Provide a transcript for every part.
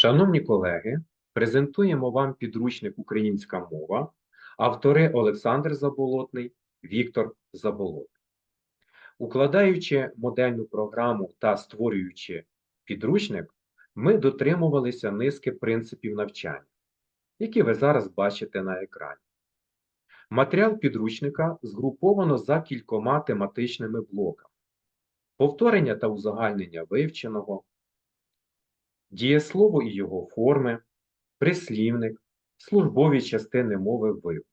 Шановні колеги, презентуємо вам підручник Українська мова, автори Олександр Заболотний, Віктор Заболотний. Укладаючи модельну програму та створюючи підручник, ми дотримувалися низки принципів навчання, які ви зараз бачите на екрані. Матеріал підручника згруповано за кількома тематичними блоками: повторення та узагальнення вивченого, дієслово і його форми, прислівник, службові частини мови вив.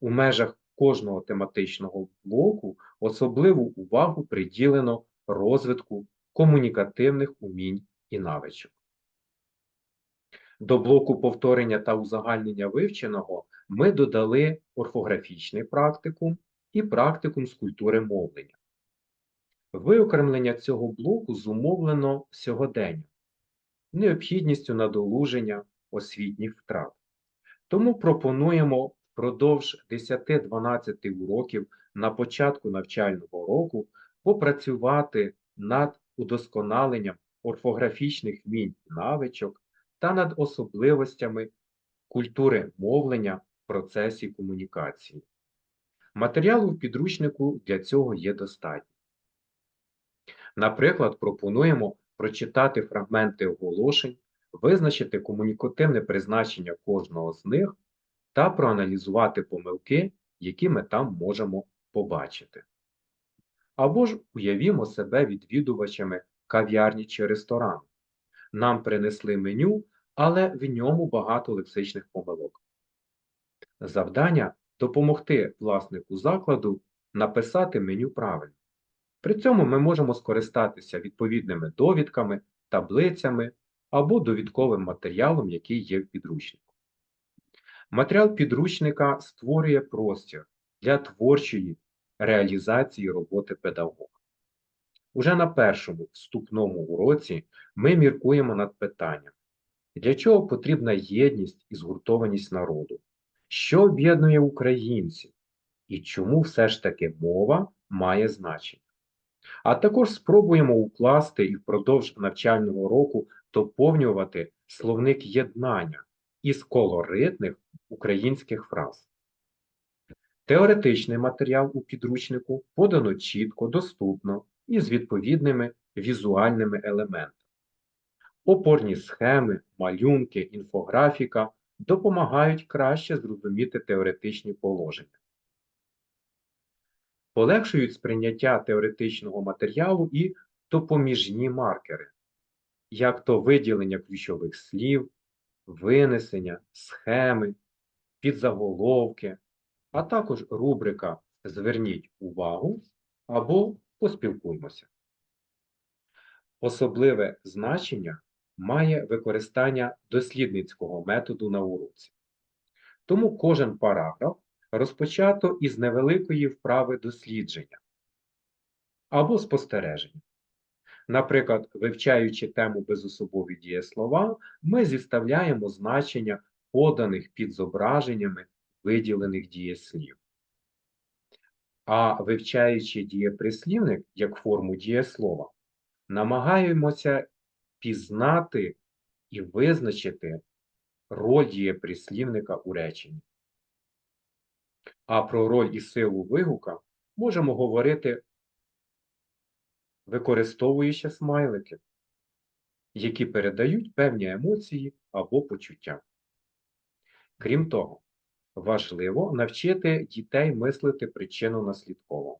У межах кожного тематичного блоку особливу увагу приділено розвитку комунікативних умінь і навичок. До блоку повторення та узагальнення вивченого ми додали орфографічний практикум і практикум з культури мовлення. Виокремлення цього блоку зумовлено сьогоденням, необхідністю надолуження освітніх втрат. Тому пропонуємо впродовж 10-12 уроків на початку навчального року попрацювати над удосконаленням орфографічних вмінь навичок та над особливостями культури мовлення в процесі комунікації. Матеріалу в підручнику для цього є достатньо. Наприклад, пропонуємо прочитати фрагменти оголошень, визначити комунікативне призначення кожного з них та проаналізувати помилки, які ми там можемо побачити. Або ж уявімо себе відвідувачами кав'ярні чи ресторану. Нам принесли меню, але в ньому багато лексичних помилок. Завдання допомогти власнику закладу написати меню правильно. При цьому ми можемо скористатися відповідними довідками, таблицями або довідковим матеріалом, який є в підручнику. Матеріал підручника створює простір для творчої реалізації роботи педагога. Уже на першому вступному уроці ми міркуємо над питанням, для чого потрібна єдність і згуртованість народу, що об'єднує українців і чому все ж таки мова має значення. А також спробуємо укласти і впродовж навчального року доповнювати словник єднання із колоритних українських фраз. Теоретичний матеріал у підручнику подано чітко, доступно і з відповідними візуальними елементами. Опорні схеми, малюнки, інфографіка допомагають краще зрозуміти теоретичні положення. Полегшують сприйняття теоретичного матеріалу і допоміжні маркери, як то виділення ключових слів, винесення, схеми, підзаголовки, а також рубрика Зверніть увагу або поспілкуймося. Особливе значення має використання дослідницького методу на уроці. Тому кожен параграф розпочато із невеликої вправи дослідження або спостереження. Наприклад, вивчаючи тему безособові дієслова, ми зіставляємо значення поданих під зображеннями виділених дієслів. А вивчаючи дієприслівник як форму дієслова, намагаємося пізнати і визначити роль дієприслівника у реченні. А про роль і силу вигука можемо говорити, використовуючи смайлики, які передають певні емоції або почуття. Крім того, важливо навчити дітей мислити причинно-наслідково.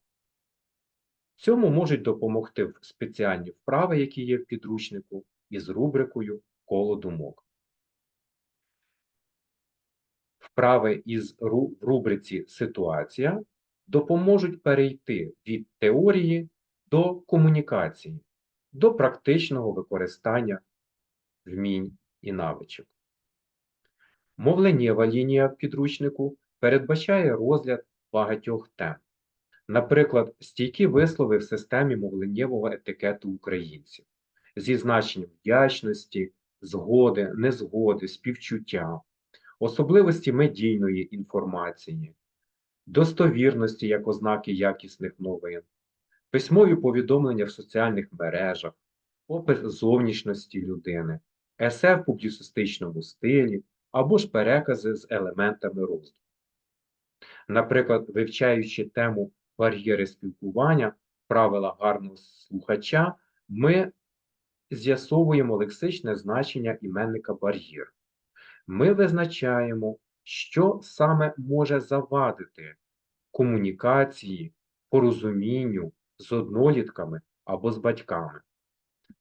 Цьому можуть допомогти спеціальні вправи, які є в підручнику, із рубрикою Коло думок. Вправи із рубриці Ситуація допоможуть перейти від теорії до комунікації, до практичного використання вмінь і навичок. Мовленнєва лінія в підручнику передбачає розгляд багатьох тем. Наприклад, стійкі вислови в системі мовленнєвого етикету українців зі значенням вдячності, згоди, незгоди, співчуття, особливості медійної інформації, достовірності як ознаки якісних новин, письмові повідомлення в соціальних мережах, опис зовнішності людини, есе в публіцистичному стилі або ж перекази з елементами роздуму. Наприклад, вивчаючи тему бар'єри спілкування, правила гарного слухача, ми з'ясовуємо лексичне значення іменника бар'єр. Ми визначаємо, що саме може завадити комунікації, порозумінню з однолітками або з батьками,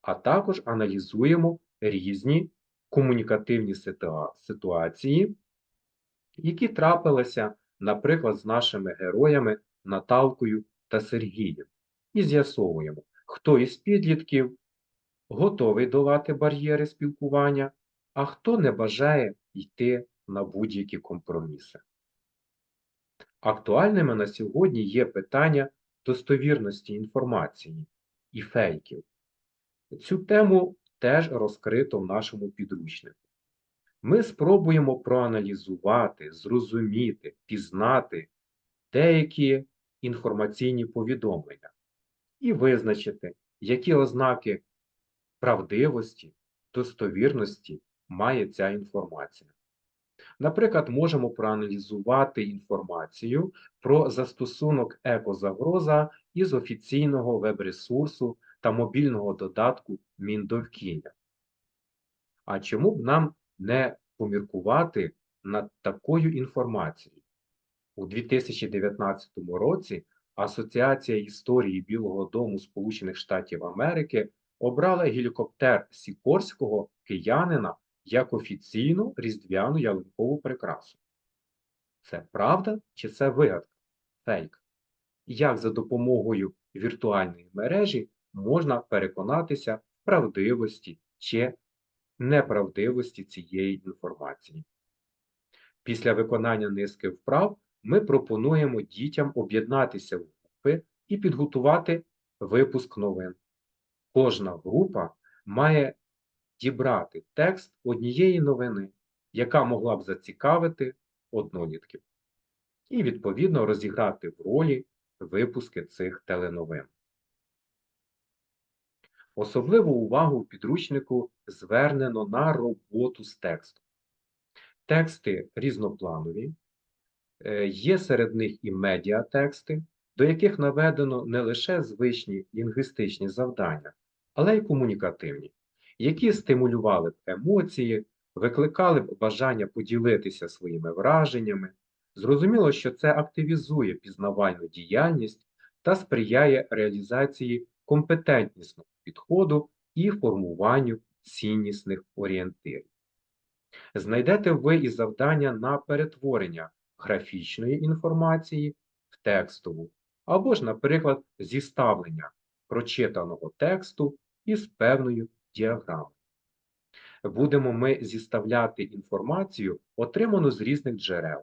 а також аналізуємо різні комунікативні ситуа- ситуації, які трапилися, наприклад, з нашими героями Наталкою та Сергієм, і з'ясовуємо, хто із підлітків готовий долати бар'єри спілкування, а хто не бажає йти на будь-які компроміси. Актуальними на сьогодні є питання достовірності інформації і фейків. Цю тему теж розкрито в нашому підручнику. Ми спробуємо проаналізувати, зрозуміти, пізнати деякі інформаційні повідомлення і визначити, які ознаки правдивості, достовірності має ця інформація. Наприклад, можемо проаналізувати інформацію про застосунок екозагроза із офіційного веб-ресурсу та мобільного додатку Міндовкілля. А чому б нам не поміркувати над такою інформацією? У 2019 році Асоціація історії Білого Дому Сполучених Штатів Америки обрала гелікоптер Сікорського киянина як офіційну різдвяну ялинкову прикрасу. Це правда чи це вигадка? Фейк? Як за допомогою віртуальної мережі можна переконатися в правдивості чи неправдивості цієї інформації? Після виконання низки вправ ми пропонуємо дітям об'єднатися в групи і підготувати випуск новин. Кожна група має дібрати текст однієї новини, яка могла б зацікавити однолітків, і, відповідно, розіграти в ролі випуски цих теленовин. Особливу увагу у підручнику звернено на роботу з текстом. Тексти різнопланові, е, є серед них і медіатексти, до яких наведено не лише звичні лінгвістичні завдання, але й комунікативні, які стимулювали б емоції, викликали б бажання поділитися своїми враженнями. Зрозуміло, що це активізує пізнавальну діяльність та сприяє реалізації компетентнісного підходу і формуванню ціннісних орієнтирів. Знайдете ви і завдання на перетворення графічної інформації в текстову, або ж, наприклад, зіставлення прочитаного тексту із певною діаграмою. Будемо ми зіставляти інформацію, отриману з різних джерел.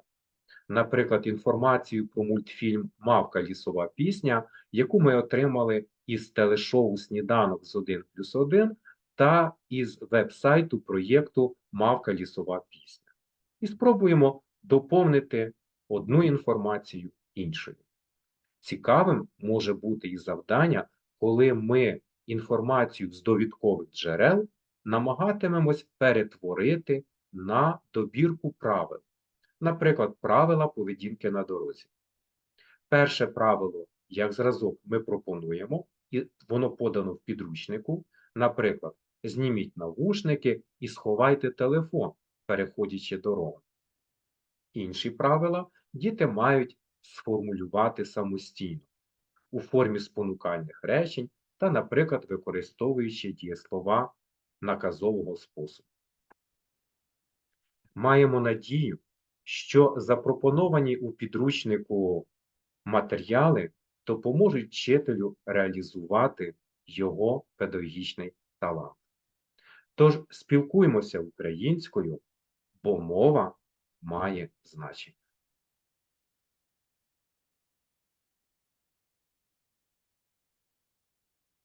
Наприклад, інформацію про мультфільм Мавка лісова пісня, яку ми отримали із телешоу Сніданок з 1 плюс 1 та із веб-сайту проєкту Мавка лісова пісня. І спробуємо доповнити одну інформацію іншою. Цікавим може бути і завдання, коли ми інформацію з довідкових джерел намагатимемось перетворити на добірку правил, наприклад, правила поведінки на дорозі. Перше правило, як зразок, ми пропонуємо, і воно подано в підручнику. Наприклад, зніміть навушники і сховайте телефон, переходячи дорогу. Інші правила діти мають сформулювати самостійно у формі спонукальних речень та, наприклад, використовуючи дієслова наказового способу. Маємо надію, що запропоновані у підручнику матеріали допоможуть вчителю реалізувати його педагогічний талант. Тож спілкуємося українською, бо мова має значення.